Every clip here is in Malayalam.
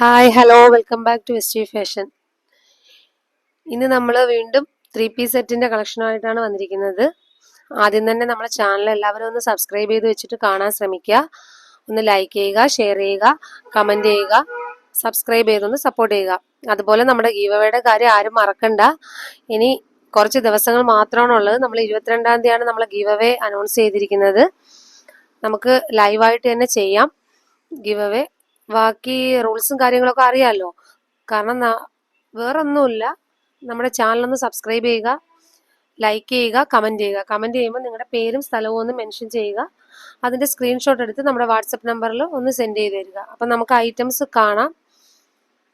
Hi hello welcome back to വെസ്റ്റി fashion ഇന്ന് നമ്മൾ വീണ്ടും ത്രീ പീസ് സെറ്റിന്റെ കളക്ഷനുമായിട്ടാണ് വന്നിരിക്കുന്നത്. ആദ്യം തന്നെ നമ്മുടെ ചാനൽ എല്ലാവരും ഒന്ന് സബ്സ്ക്രൈബ് ചെയ്ത് വെച്ചിട്ട് കാണാൻ ശ്രമിക്കുക. ഒന്ന് ലൈക്ക് ചെയ്യുക ഷെയർ ചെയ്യുക കമന്റ് ചെയ്യുക സബ്സ്ക്രൈബ് ചെയ്തൊന്ന് സപ്പോർട്ട് ചെയ്യുക. അതുപോലെ നമ്മുടെ ഗീവയുടെ കാര്യം ആരും മറക്കണ്ട. ഇനി കുറച്ച് ദിവസങ്ങൾ മാത്രമാണ് ഉള്ളത്. നമ്മൾ ഇരുപത്തിരണ്ടാം തീയതിയാണ് നമ്മൾ ഗീവവേ അനൗൺസ് ചെയ്തിരിക്കുന്നത്. നമുക്ക് ലൈവായിട്ട് തന്നെ ചെയ്യാം. ഗിവ് ബാക്കി റൂൾസും കാര്യങ്ങളൊക്കെ അറിയാമല്ലോ കാരണം വേറെ വേറൊന്നുമില്ല. നമ്മുടെ ചാനലൊന്ന് സബ്സ്ക്രൈബ് ചെയ്യുക ലൈക്ക് ചെയ്യുക കമന്റ് ചെയ്യുക. കമന്റ് ചെയ്യുമ്പോൾ നിങ്ങളുടെ പേരും സ്ഥലവും ഒന്ന് മെൻഷൻ ചെയ്യുക. അതിന്റെ സ്ക്രീൻഷോട്ട് എടുത്ത് നമ്മുടെ വാട്സപ്പ് നമ്പറിൽ ഒന്ന് സെൻഡ് ചെയ്ത് തരിക. അപ്പം നമുക്ക് ഐറ്റംസ് കാണാം.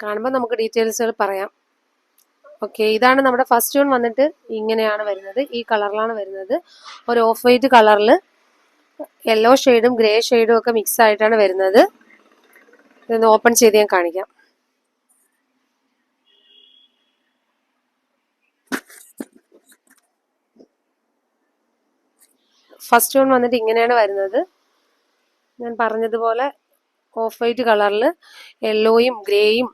കാണുമ്പോൾ നമുക്ക് ഡീറ്റെയിൽസുകൾ പറയാം. ഓക്കെ ഇതാണ് നമ്മുടെ ഫസ്റ്റ് വൺ വന്നിട്ട് ഇങ്ങനെയാണ് വരുന്നത്. ഈ കളറിലാണ് വരുന്നത്. ഒരു ഓഫ് വൈറ്റ് കളറിൽ യെല്ലോ ഷെയ്ഡും ഗ്രേ ഷെയ്ഡും ഒക്കെ മിക്സ് ആയിട്ടാണ് വരുന്നത്. ഇതൊന്ന് ഓപ്പൺ ചെയ്ത് ഞാൻ കാണിക്കാം. ഫസ്റ്റ് വൺ വന്നിട്ട് ഇങ്ങനെയാണ് വരുന്നത്. ഞാൻ പറഞ്ഞതുപോലെ ഓഫ് വൈറ്റ് കളറിൽ യെല്ലോയും ഗ്രേയും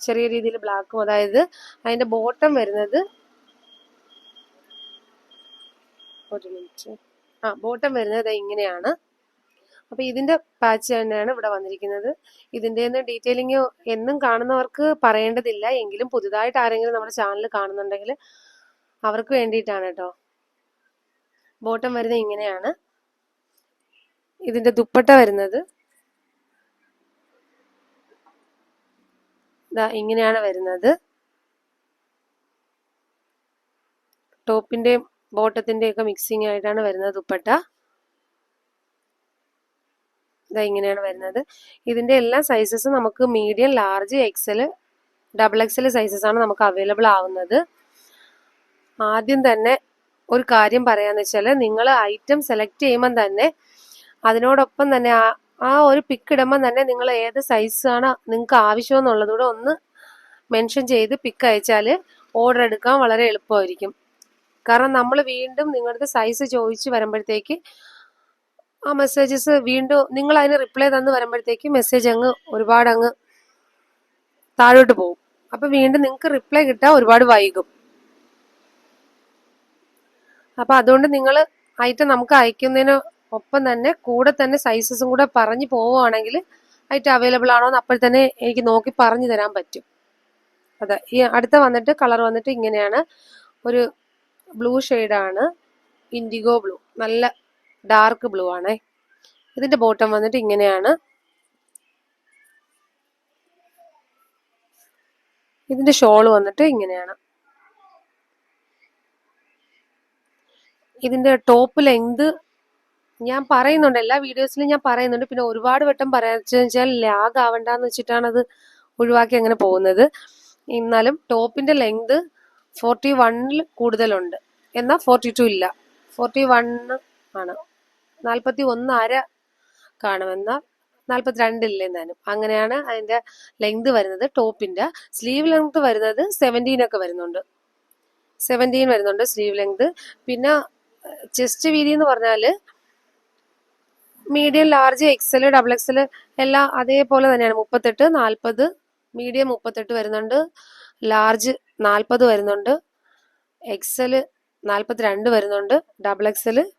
ചെറിയ രീതിയിൽ ബ്ലാക്കും അതായത് അതിന്റെ ബോട്ടം വരുന്നത് ഒരു മിനിറ്റ് ആ ബോട്ടം വരുന്നത് ഇങ്ങനെയാണ്. അപ്പൊ ഇതിന്റെ പാച്ച് തന്നെയാണ് ഇവിടെ വന്നിരിക്കുന്നത്. ഇതിന്റെ ഒന്നും ഡീറ്റെയിലിംഗ് എന്നും കാണുന്നവർക്ക് പറയേണ്ടതില്ല. എങ്കിലും പുതുതായിട്ട് ആരെങ്കിലും നമ്മുടെ ചാനൽ കാണുന്നുണ്ടെങ്കിൽ അവർക്ക് വേണ്ടിയിട്ടാണ് കേട്ടോ ബോട്ടം വരുന്നത് ഇങ്ങനെയാണ്. ഇതിന്റെ ദുപ്പട്ട വരുന്നത്. ഇങ്ങനെയാണ് വരുന്നത്. ടോപ്പിന്റെയും ബോട്ടത്തിന്റെയും ഒക്കെ മിക്സിംഗ് ആയിട്ടാണ് വരുന്നത് ദുപ്പട്ട. ഇതാ ഇങ്ങനെയാണ് വരുന്നത്. ഇതിന്റെ എല്ലാ സൈസസും നമുക്ക് medium large XL double XL sizes ആണ് നമുക്ക് അവൈലബിൾ ആവുന്നത്. ആദ്യം തന്നെ ഒരു കാര്യം പറയാന്ന് വെച്ചാൽ നിങ്ങൾ ഐറ്റം സെലക്ട് ചെയ്യുമ്പം തന്നെ അതിനോടൊപ്പം തന്നെ ആ ആ ഒരു പിക്ക് ഇടുമ്പം തന്നെ നിങ്ങൾ ഏത് സൈസാണ് നിങ്ങൾക്ക് ആവശ്യമെന്നുള്ളതുകൂടെ ഒന്ന് മെൻഷൻ ചെയ്ത് പിക്ക് അയച്ചാൽ ഓർഡർ എടുക്കാൻ വളരെ എളുപ്പമായിരിക്കും. കാരണം നമ്മൾ വീണ്ടും നിങ്ങളുടെ സൈസ് ചോദിച്ച് വരുമ്പോഴത്തേക്ക് ആ മെസ്സേജസ് വീണ്ടും നിങ്ങൾ അതിന് റിപ്ലൈ തന്ന് വരുമ്പോഴത്തേക്ക് മെസ്സേജ് അങ്ങ് ഒരുപാട് അങ്ങ് താഴോട്ട് പോകും. അപ്പൊ വീണ്ടും നിങ്ങൾക്ക് റിപ്ലൈ കിട്ടാൻ ഒരുപാട് വൈകും. അപ്പൊ അതുകൊണ്ട് നിങ്ങൾ ഐറ്റം നമുക്ക് അയക്കുന്നതിന് ഒപ്പം തന്നെ കൂടെ തന്നെ സൈസസും കൂടെ പറഞ്ഞു പോവുകയാണെങ്കിൽ ഐറ്റം അവൈലബിൾ ആണോ എന്ന് അപ്പോൾ തന്നെ എനിക്ക് നോക്കി പറഞ്ഞു തരാൻ പറ്റും. അതെ ഈ അടുത്ത വന്നിട്ട് കളർ വന്നിട്ട് ഇങ്ങനെയാണ്. ഒരു ബ്ലൂ ഷെയ്ഡാണ് ഇൻഡിഗോ ബ്ലൂ നല്ല ഡാർക്ക് ബ്ലൂ ആണേ. ഇതിന്റെ ബോട്ടം വന്നിട്ട് ഇങ്ങനെയാണ്. ഇതിന്റെ ഷോൾ വന്നിട്ട് ഇങ്ങനെയാണ്. ഇതിന്റെ ടോപ്പ് ലെങ്ത് ഞാൻ പറയുന്നുണ്ട്. എല്ലാ വീഡിയോസിലും ഞാൻ പറയുന്നുണ്ട്. പിന്നെ ഒരുപാട് വട്ടം പറയാന്ന് ലാഗ് ആവണ്ടെന്ന് വെച്ചിട്ടാണ് അത് ഒഴിവാക്കി അങ്ങനെ പോകുന്നത്. എന്നാലും ടോപ്പിന്റെ ലെങ്ത് ഫോർട്ടി വണ്ണിൽ കൂടുതലുണ്ട്. എന്നാൽ ഫോർട്ടി ടു ഇല്ല. ഫോർട്ടി വണ്ണ് ആണ്. നാൽപ്പത്തി ഒന്ന് അര കാണുമെന്ന. നാൽപ്പത്തി രണ്ടില്ല എന്നാലും. അങ്ങനെയാണ് അതിന്റെ ലെങ്ത് വരുന്നത്. ടോപ്പിന്റെ സ്ലീവ് ലെങ്ത് വരുന്നത് സെവന്റീൻ ഒക്കെ വരുന്നുണ്ട്. സെവന്റീൻ വരുന്നുണ്ട് സ്ലീവ് ലെങ്ത് പിന്നെ ചെസ്റ്റ് വീതി എന്ന് പറഞ്ഞാൽ medium large XL double XL എല്ലാം അതേപോലെ തന്നെയാണ്. മുപ്പത്തെട്ട് നാൽപ്പത് മീഡിയം മുപ്പത്തെട്ട് വരുന്നുണ്ട്. ലാർജ് നാൽപ്പത് വരുന്നുണ്ട്. എക്സൽ നാൽപ്പത്തിരണ്ട് വരുന്നുണ്ട്. ഡബിൾ എക്സൽ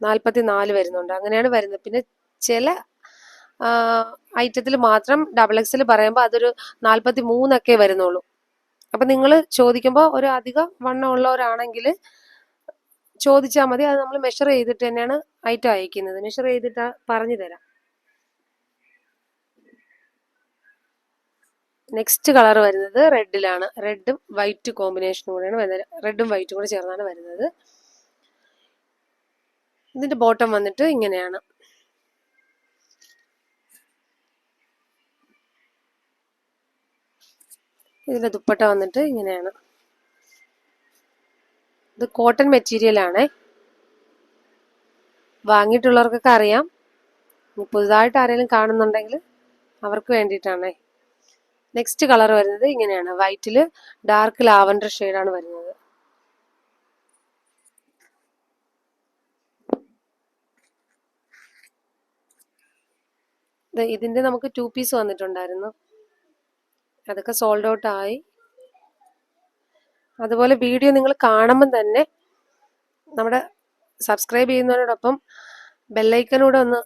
നാൽപ്പത്തി നാല് വരുന്നുണ്ട്. അങ്ങനെയാണ് വരുന്നത്. പിന്നെ ചില ഐറ്റത്തിൽ മാത്രം ഡബിൾ എക്സിൽ പറയുമ്പോൾ അതൊരു നാൽപ്പത്തി മൂന്നൊക്കെ വരുന്നുള്ളൂ. അപ്പം നിങ്ങൾ ചോദിക്കുമ്പോൾ ഒരു അധികം വണ്ണം ഉള്ളവരാണെങ്കിൽ ചോദിച്ചാൽ മതി. അത് നമ്മൾ മെഷർ ചെയ്തിട്ട് തന്നെയാണ് ഐറ്റം അയക്കുന്നത്. മെഷർ ചെയ്തിട്ട് പറഞ്ഞു തരാം. നെക്സ്റ്റ് കളർ വരുന്നത് റെഡിലാണ് റെഡും വൈറ്റ് കോമ്പിനേഷനും കൂടെയാണ് വരുന്നത്. റെഡും വൈറ്റും കൂടെ ചേർന്നാണ് വരുന്നത്. ഇതിന്റെ ബോട്ടം വന്നിട്ട് ഇങ്ങനെയാണ്. ഇതിന്റെ ദുപ്പട്ട വന്നിട്ട് ഇങ്ങനെയാണ്. ഇത് കോട്ടൺ മെറ്റീരിയൽ ആണേ. വാങ്ങിയിട്ടുള്ളവർക്കൊക്കെ അറിയാം. പുതുതായിട്ട് ആരെങ്കിലും കാണുന്നുണ്ടെങ്കിൽ അവർക്ക് വേണ്ടിയിട്ടാണേ. നെക്സ്റ്റ് കളർ വരുന്നത് ഇങ്ങനെയാണ്. വൈറ്റിൽ ഡാർക്ക് ലാവൻഡർ ഷെയ്ഡാണ് വരുന്നത്. ദേ ഇതിന്റെ നമുക്ക് ടു പീസ് വന്നിട്ടുണ്ടായിരുന്നു. അതൊക്കെ സോൾഡ് ഔട്ട് ആയി. അതുപോലെ വീഡിയോ നിങ്ങൾ കാണുമ്പം തന്നെ നമ്മുടെ സബ്സ്ക്രൈബ് ചെയ്യുന്നതിനോടൊപ്പം ബെല്ലൈക്കനൂടെ ഒന്ന്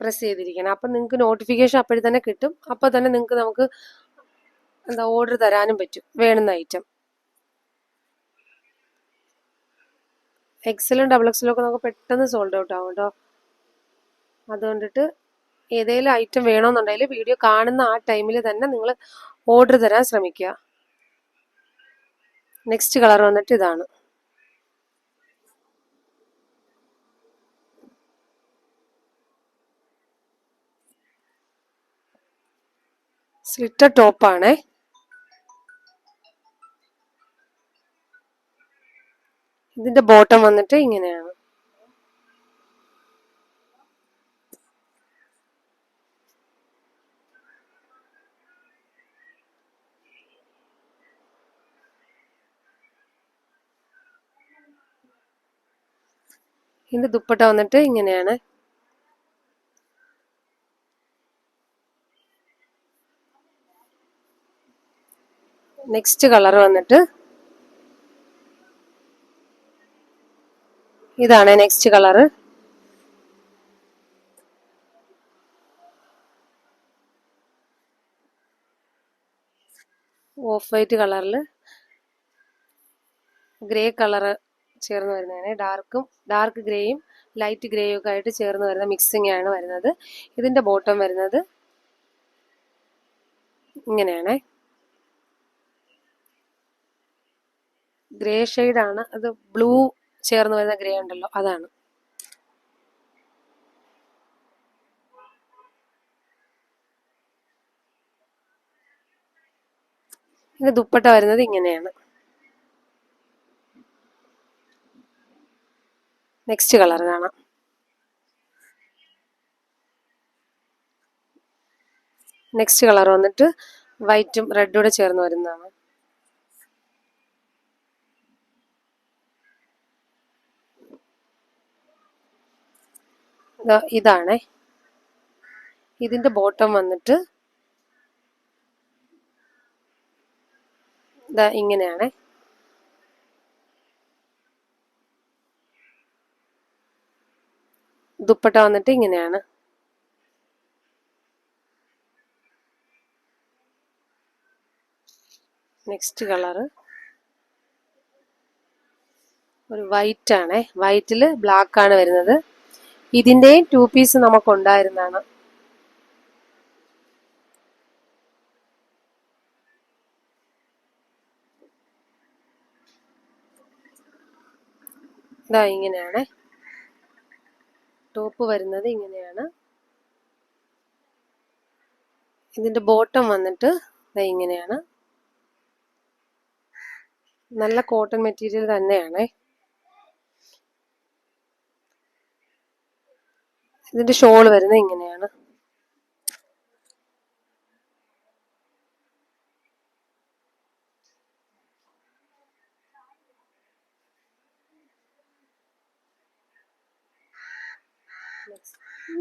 പ്രസ് ചെയ്തിരിക്കണം. അപ്പം നിങ്ങൾക്ക് നോട്ടിഫിക്കേഷൻ അപ്പോഴും തന്നെ കിട്ടും. അപ്പോൾ തന്നെ നിങ്ങൾക്ക് നമുക്ക് എന്താ ഓർഡർ തരാനും പറ്റും. വേണുന്ന ഐറ്റം എക്സലും ഡബിൾ എക്സലും ഒക്കെ നമുക്ക് പെട്ടെന്ന് സോൾഡ് ഔട്ട് ആവും കേട്ടോ അതുകൊണ്ടിട്ട് ഏതെങ്കിലും ഐറ്റം വേണമെന്നുണ്ടെങ്കിൽ വീഡിയോ കാണുന്ന ആ ടൈമിൽ തന്നെ നിങ്ങൾ ഓർഡർ തരാൻ ശ്രമിക്കുക. നെക്സ്റ്റ് കളർ വന്നിട്ട് ഇതാണ്. സ്ലിറ്റർ ടോപ്പാണേ ഇതിന്റെ ബോട്ടം വന്നിട്ട് ഇങ്ങനെയാണ്. ഇതിന്റെ ദുപ്പട്ട വന്നിട്ട് ഇങ്ങനെയാണ്. നെക്സ്റ്റ് കളർ വന്നിട്ട് ഇതാണ് നെക്സ്റ്റ് കളറ് ഓഫ് വൈറ്റ് കളറിൽ ഗ്രേ കളറ് ചേർന്ന് വരുന്നതാണ് ഡാർക്കും ഡാർക്ക് ഗ്രേയും ലൈറ്റ് ഗ്രേയും ഒക്കെ ആയിട്ട് ചേർന്ന് വരുന്ന മിക്സിംഗ് ആണ് വരുന്നത്. ഇതിന്റെ ബോട്ടം വരുന്നത് ഇങ്ങനെയാണ്. ഗ്രേ ആണ്. അത് ബ്ലൂ ചേർന്ന് വരുന്ന ഗ്രേ ഉണ്ടല്ലോ അതാണ്. ഇത് ദുപ്പട്ട വരുന്നത് ഇങ്ങനെയാണ്. നെക്സ്റ്റ് കളർ കാണാം. നെക്സ്റ്റ് കളർ വന്നിട്ട് വൈറ്റും റെഡും കൂടെ ചേർന്ന് വരുന്നതാണ്. ഇതാണേ. ഇതിന്റെ ബോട്ടം വന്നിട്ട് ദാ ഇങ്ങനെയാണേ. ദുപ്പട്ട വന്നിട്ട് ഇങ്ങനെയാണ്. നെക്സ്റ്റ് കളറ് ഒരു വൈറ്റ് ആണേ. വൈറ്റിൽ ബ്ലാക്ക് ആണ് വരുന്നത്. ഇതിന്റെയും ടു പീസ് നമുക്ക് ഉണ്ടായിരുന്നതാണ്. ഇതാ ഇങ്ങനെയാണ്. ടോപ്പ് വരുന്നത് ഇങ്ങനെയാണ്. ഇതിന്റെ ബോട്ടം വന്നിട്ട് ഇങ്ങനെയാണ്. നല്ല കോട്ടൺ മെറ്റീരിയൽ തന്നെയാണേ. ഇതിന്റെ ഷോൾ വരുന്നത് ഇങ്ങനെയാണ്.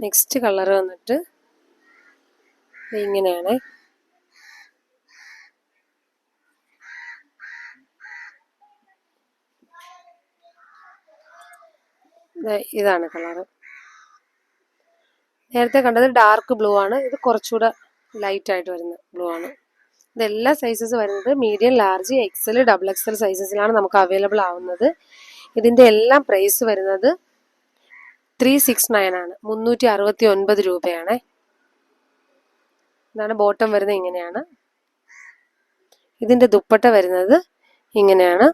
നെക്സ്റ്റ് കളർ വന്നിട്ട് ഇങ്ങനെയാണ്. ഇതാണ് കളറ് നേരത്തെ കണ്ടത് ഡാർക്ക് ബ്ലൂ ആണ്. ഇത് കുറച്ചുകൂടെ ലൈറ്റ് ആയിട്ട് വരുന്ന ബ്ലൂ ആണ്. ഇതെല്ലാ സൈസസ് വരുന്നത് medium large XL double XL സൈസസിലാണ് നമുക്ക് അവൈലബിൾ ആവുന്നത്. ഇതിന്റെ എല്ലാം പ്രൈസ് വരുന്നത് ത്രീ സിക്സ് നയൻ ആണ്. മുന്നൂറ്റി അറുപത്തി ഒൻപത് രൂപയാണ്. ഇതാണ് ബോട്ടം വരുന്നത് ഇങ്ങനെയാണ്. ഇതിന്റെ ദുപ്പട്ട വരുന്നത് ഇങ്ങനെയാണ്.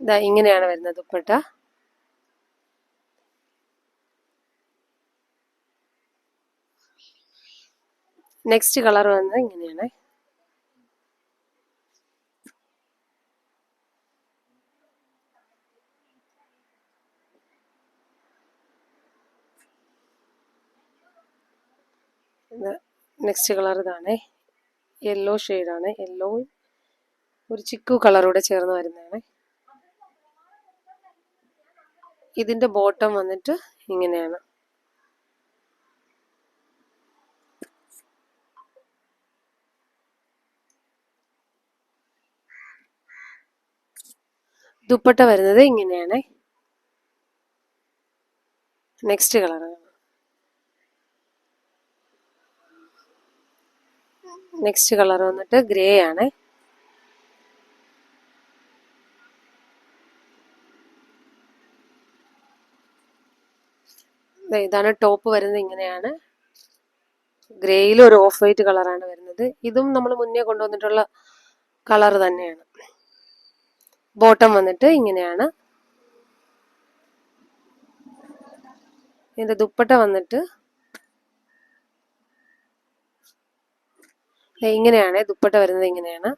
ഇതാ ഇങ്ങനെയാണ് വരുന്നത് ദുപ്പട്ട. നെക്സ്റ്റ് കളർ വന്നത് ഇങ്ങനെയാണ്. നെക്സ്റ്റ് കളർ ഇതാണ്. യെല്ലോ ഷെയ്ഡാണ് യെല്ലോ ഒരു ചിക്കു കളറൂടെ ചേർന്ന് വരുന്നതാണ്. ഇതിന്റെ ബോട്ടം വന്നിട്ട് ഇങ്ങനെയാണ്. ദുപ്പട്ട വരുന്നത് ഇങ്ങനെയാണ്. നെക്സ്റ്റ് കളറാണ് നെക്സ്റ്റ് കളർ വന്നിട്ട് ഗ്രേ ആണ്. ഇതാണ് ടോപ്പ് വരുന്നത് ഇങ്ങനെയാണ്. ഗ്രേയിൽ ഒരു ഓഫ് വൈറ്റ് കളറാണ് വരുന്നത്. ഇതും നമ്മൾ മുന്നേ കൊണ്ടുവന്നിട്ടുള്ള കളർ തന്നെയാണ്. ബോട്ടം വന്നിട്ട് ഇങ്ങനെയാണ്. ഇതിന്റെ ദുപ്പട്ട വന്നിട്ട് ഇങ്ങനെയാണ് ദുപ്പട്ട വരുന്നത് ഇങ്ങനെയാണ്.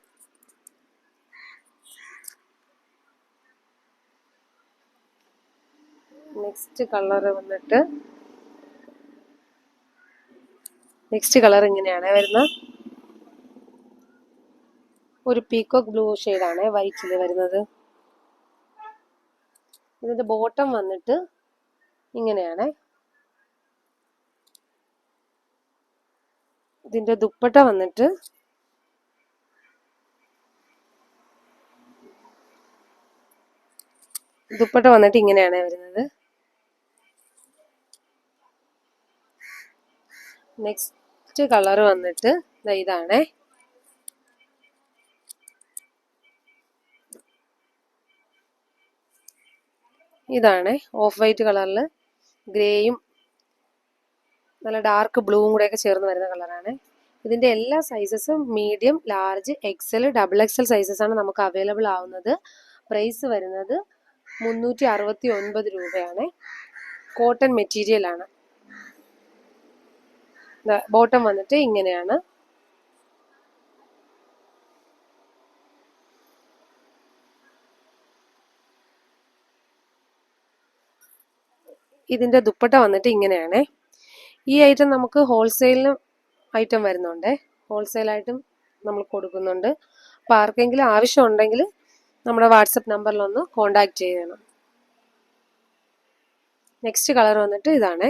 നെക്സ്റ്റ് കളർ വന്നിട്ട് നെക്സ്റ്റ് കളർ ഇങ്ങനെയാണ് വരുന്നത്. ഒരു പീക്കോക്ക് ബ്ലൂ ആണ് വൈറ്റിൽ വരുന്നത്. ഇതിന്റെ ബോട്ടം വന്നിട്ട് ഇങ്ങനെയാണ്. ഇതിന്റെ ദുപ്പട്ട വന്നിട്ട് ദുപ്പട്ട വന്നിട്ട് ഇങ്ങനെയാണ് വരുന്നത്. നെക്സ്റ്റ് കളർ വന്നിട്ട് ഇതാണേ. ഇതാണ്. ഓഫ് വൈറ്റ് കളറിൽ ഗ്രേയും നല്ല ഡാർക്ക് ബ്ലൂവും കൂടെയൊക്കെ ചേർന്ന് വരുന്ന കളറാണ് ഇതിന്റെ എല്ലാ സൈസസും medium large XL double XL sizes ആണ് നമുക്ക് അവൈലബിൾ ആവുന്നത്. പ്രൈസ് വരുന്നത് മുന്നൂറ്റി അറുപത്തി ഒൻപത് രൂപയാണ്. കോട്ടൺ മെറ്റീരിയൽ ആണ്. ബോട്ടം വന്നിട്ട് ഇങ്ങനെയാണ്. ഇതിന്റെ ദുപ്പട്ട വന്നിട്ട് ഇങ്ങനെയാണ്. ഈ ഐറ്റം നമുക്ക് ഹോൾസെയിലിനും ഐറ്റം വരുന്നുണ്ട്. ഹോൾസെയിലായിട്ടും നമ്മൾ കൊടുക്കുന്നുണ്ട്. അപ്പോൾ ആർക്കെങ്കിലും ആവശ്യമുണ്ടെങ്കിൽ നമ്മുടെ വാട്സപ്പ് നമ്പറിലൊന്ന് കോണ്ടാക്ട് ചെയ്യണം. നെക്സ്റ്റ് കളർ വന്നിട്ട് ഇതാണ്.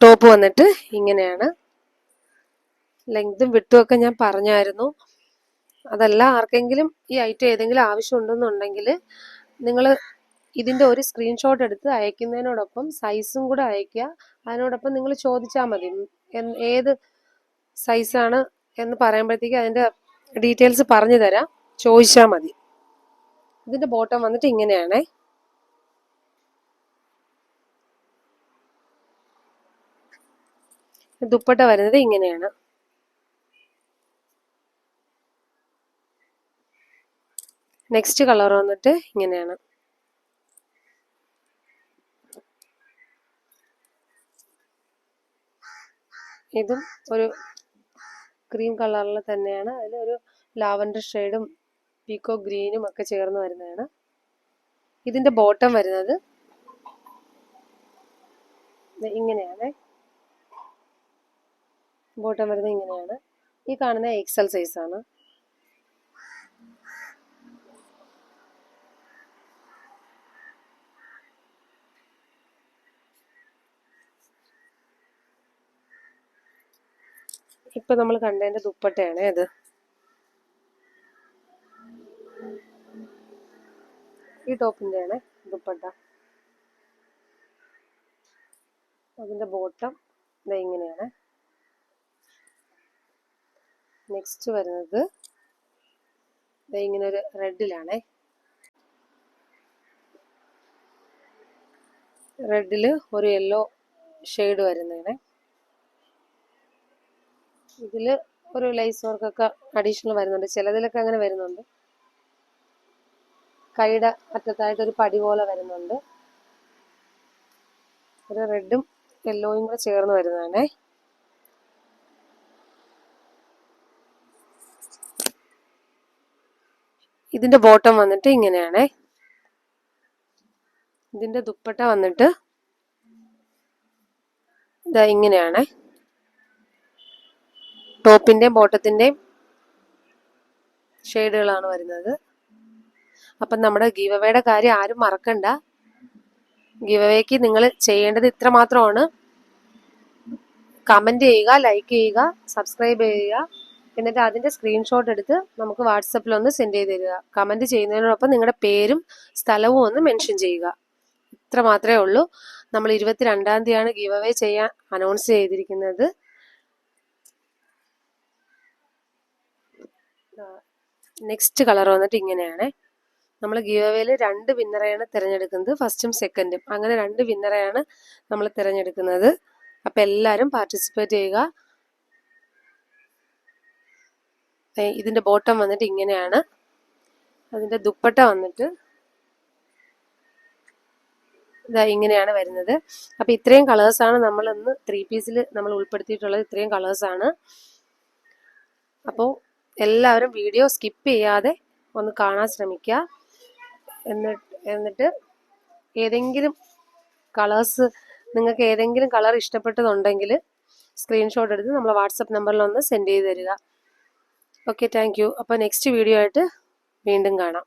ടോപ്പ് വന്നിട്ട് ഇങ്ങനെയാണ്. ലെങ്തും വിട്ടുമൊക്കെ ഞാൻ പറഞ്ഞായിരുന്നു. അതല്ല ആർക്കെങ്കിലും ഈ ഐറ്റം ഏതെങ്കിലും ആവശ്യമുണ്ടെന്നുണ്ടെങ്കിൽ നിങ്ങൾ ഇതിന്റെ ഒരു സ്ക്രീൻഷോട്ട് എടുത്ത് അയക്കുന്നതിനോടൊപ്പം സൈസും കൂടെ അയക്കുക അതിനോടൊപ്പം നിങ്ങൾ ചോദിച്ചാൽ മതി. ഏത് സൈസാണ് എന്ന് പറയുമ്പോഴത്തേക്ക് അതിന്റെ ഡീറ്റെയിൽസ് പറഞ്ഞു തരാം. ചോദിച്ചാൽ മതി. ഇതിന്റെ ബോട്ടം വന്നിട്ട് ഇങ്ങനെയാണേ. ദുപ്പട്ട വരുന്നത് ഇങ്ങനെയാണ്. നെക്സ്റ്റ് കളർ വന്നിട്ട് ഇങ്ങനെയാണ്. ഇതും ഒരു ക്രീം കളറിൽ തന്നെയാണ്. അതിലൊരു ലാവൻഡർ ഷെയ്ഡും പീക്കോ ഗ്രീനും ഒക്കെ ചേർന്ന് വരുന്നതാണ്. ഇതിന്റെ ബോട്ടം വരുന്നത് ഇങ്ങനെയാണ്. ബോട്ടം വരുന്നത് ഇങ്ങനെയാണ്. ഈ കാണുന്ന എക്സൽ സൈസ് ഇപ്പൊ നമ്മൾ കണ്ടതിന്റെ ദുപ്പട്ടയാണ് ഇത് ഈ ടോപ്പിന്റെ ആണ് ദുപ്പട്ട. അതിന്റെ ബോട്ടം ഇതാ ഇങ്ങനെയാണ്. നെക്സ്റ്റ് വരുന്നത് ഇങ്ങനെ ഒരു റെഡിലാണേ. റെഡിൽ ഒരു യെല്ലോ ഷെയ്ഡ് വരുന്നതാണ്. ഇതിൽ ഒരു ലൈസ് വർക്കൊക്കെ അഡീഷണൽ വരുന്നുണ്ട്. ചിലതിലൊക്കെ അങ്ങനെ വരുന്നുണ്ട്. കൈയുടെ അറ്റത്തായിട്ട് ഒരു പടി പോലെ വരുന്നുണ്ട്. ഒരു റെഡും യെല്ലോയും കൂടെ ചേർന്ന് വരുന്നതാണേ. ഇതിന്റെ ബോട്ടം വന്നിട്ട് ഇങ്ങനെയാണേ. ഇതിന്റെ ദുപ്പട്ട വന്നിട്ട് ഇതാ ഇങ്ങനെയാണേ. ടോപ്പിന്റെയും ബോട്ടത്തിന്റെയും ഷെയ്ഡുകളാണ് വരുന്നത്. അപ്പം നമ്മുടെ ഗീവവേയുടെ കാര്യം ആരും മറക്കണ്ട. ഗീവവേക്ക് നിങ്ങൾ ചെയ്യേണ്ടത് ഇത്ര മാത്രമാണ്. കമന്റ് ചെയ്യുക ലൈക്ക് ചെയ്യുക സബ്സ്ക്രൈബ് ചെയ്യുക. എന്നിട്ട് അതിന്റെ സ്ക്രീൻഷോട്ട് എടുത്ത് നമുക്ക് വാട്സപ്പിൽ ഒന്ന് സെൻഡ് ചെയ്ത് തരിക. കമന്റ് ചെയ്യുന്നതിനോടൊപ്പം നിങ്ങളുടെ പേരും സ്ഥലവും ഒന്ന് മെൻഷൻ ചെയ്യുക. ഇത്ര മാത്രമേ ഉള്ളൂ. നമ്മൾ ഇരുപത്തിരണ്ടാം തീയതിയാണ് ഗീവ് അവേ ചെയ്യാൻ അനൗൺസ് ചെയ്തിരിക്കുന്നത്. നെക്സ്റ്റ് കളർ വന്നിട്ട് ഇങ്ങനെയാണ്. നമ്മൾ ഗീവ് രണ്ട് വിന്നറെയാണ് തിരഞ്ഞെടുക്കുന്നത് ഫസ്റ്റും സെക്കൻഡും. അങ്ങനെ രണ്ട് വിന്നറെയാണ് നമ്മൾ തിരഞ്ഞെടുക്കുന്നത്. അപ്പം എല്ലാവരും പാർട്ടിസിപ്പേറ്റ് ചെയ്യുക. ഇതിന്റെ ബോട്ടം വന്നിട്ട് ഇങ്ങനെയാണ്. അതിന്റെ ദുപ്പട്ട വന്നിട്ട് ഇതാ ഇങ്ങനെയാണ് വരുന്നത്. അപ്പൊ ഇത്രയും കളേഴ്സാണ് നമ്മൾ ഇന്ന് ത്രീ പീസിൽ നമ്മൾ ഉൾപ്പെടുത്തിയിട്ടുള്ളത്. ഇത്രയും കളേഴ്സാണ് അപ്പോൾ എല്ലാവരും വീഡിയോ സ്കിപ്പ് ചെയ്യാതെ ഒന്ന് കാണാൻ ശ്രമിക്കുക. എന്നിട്ട് എന്നിട്ട് ഏതെങ്കിലും കളേഴ്സ് നിങ്ങൾക്ക് ഏതെങ്കിലും കളർ ഇഷ്ടപ്പെട്ടതുണ്ടെങ്കിൽ സ്ക്രീൻഷോട്ട് എടുത്ത് നമ്മളെ വാട്സപ്പ് നമ്പറിൽ ഒന്ന് സെൻഡ് ചെയ്ത് തരിക. ഓക്കെ താങ്ക് യു അപ്പോൾ നെക്സ്റ്റ് വീഡിയോ ആയിട്ട് വീണ്ടും കാണാം.